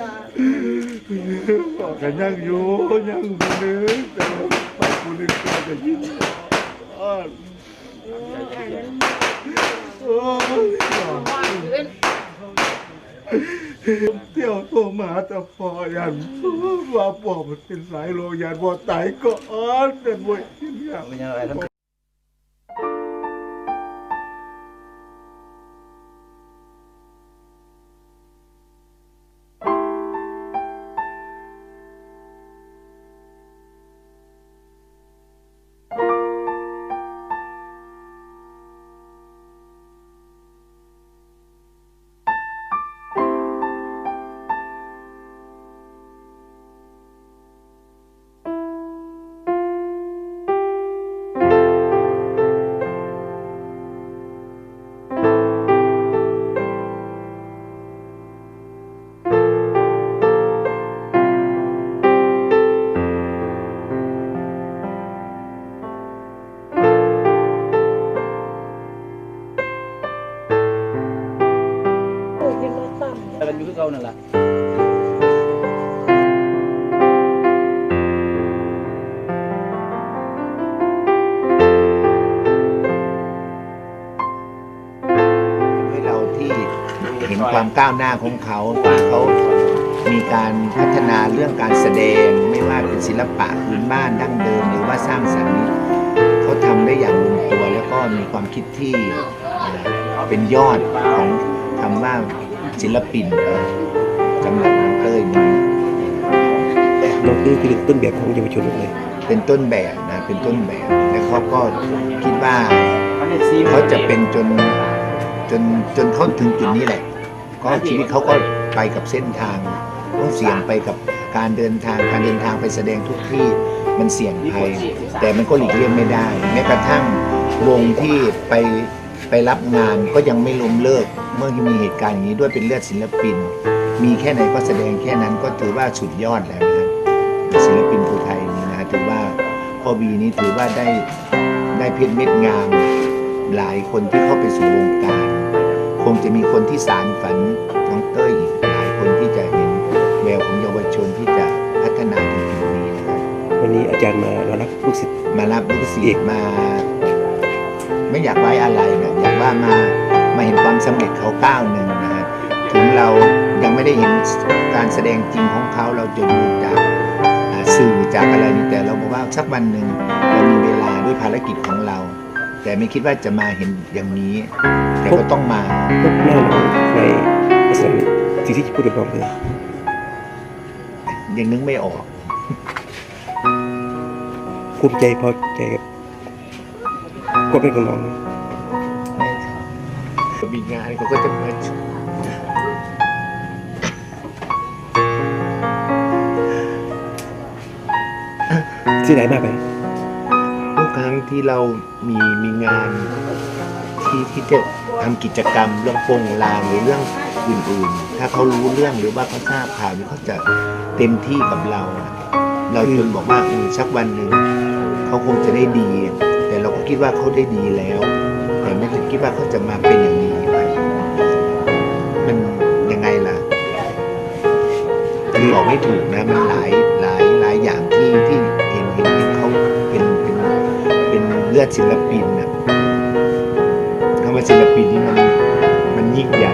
จ้าบอกกันยังอยู่ยังบ่นึกแต่ว่าไปกูนึกตัวจะยินอ้อนโอ้ยอันโอ้ยเที่ยวโทรมาแต่พอยันว่าปอบมันเป็นสายโลยันบ่าตายก็อ้อนเป็นบ่อย่างเป็นยัำแต่กันอเก่านั่นแหละให้เราที่เห็นความก้าวหน้าของเขาว่าเขามีการพัฒนาเรื่องการแสดง ไม่ว่าเป็นศิลปะพื้นบ้านดั้งเดิม หรือว่าสร้างสรรค์นี้เขาทำได้อย่างลงตัวแล้วก็มีความคิดที่เป็นยอดของ ศิลปินสำหรับน้องเต้ยนี้น้องคือคือต้นแบบของเยาวชนเลย เป็นต้นแบบนะเป็นต้นแบบและเขาก็คิดว่าเขาจะเป็นจนจนจนเขาถึงจุดนี้แหละ ก็ชีวิตเขาก็ไปกับเส้นทางต้องเสี่ยงไปกับการเดินทางการเดินทางไปแสดงทุกที่มันเสี่ยงภัยแต่มันก็หลีกเลี่ยงไม่ได้แม้กระทั่งวงที่ไป ไปรับงานก็ยังไม่ล้มเลิก เมื่อมีเหตุการณ์อย่างนี้ด้วยเป็นเลือดศิลปิน มีแค่ไหนก็แสดงแค่นั้นก็ถือว่าสุดยอดแล้วนะครับศิลปินภูไทยนี้นะถือว่าพ่อบีนี้ถือว่าได้ได้เพชรเม็ดงาม หลายคนที่เข้าไปสู่วงการ คงจะมีคนที่สารฝันน้องเต้ยอีกหลายคนที่จะเห็นแววของเยาวชนที่จะพัฒนาถึงจุดนี้นะครับวันนี้อาจารย์มาเรารับลูกศิษย์มารับลูกศิษย์มา ไม่อยากไว้อะไรนะ ว่ามามาเห็นความสำเร็จเขาก้าวหนึ่งนะฮะถึงเรายังไม่ได้เห็นการแสดงจริงของเขาเราจะดูจากสื่อจากอะไรนี่แต่เราบอกว่าสักวันหนึ่งเรามีเวลาด้วยภารกิจของเรา แต่ไม่คิดว่าจะมาเห็นอย่างนี้ แต่ก็ต้องมาพบหน้าน้องในลักษณะนี้สิ่งที่จะพูดกับน้องเลยยังนึกไม่ออกภูมิใจพอใจกับความเป็นของน้อง ไหมมีงานเขาก็จะมาชวนเสียดายมากไปทุกครั้งที่เรามีมีงานที่ที่จะทำกิจกรรมเรื่องโปงลางหรือเรื่องอื่นๆ ถ้าเขารู้เรื่องหรือว่าเขาทราบข่าวนี่เขาจะเต็มที่กับเราอะเราจนบอกว่าเออสักวันหนึ่งเขาคงจะได้ดี แต่เราก็คิดว่าเขาได้ดีแล้ว แต่ไม่ได้คิดว่าเขาจะมาเป็นอย่างนี้มัน คือบอกไม่ถูกนะมันหลายหลายหลายอย่างที่ที่เห็นเห็นเห็นเขาเป็นเป็นเป็นเลือดศิลปินนะคำว่าศิลปินนี่มันมันยิ่งใหญ่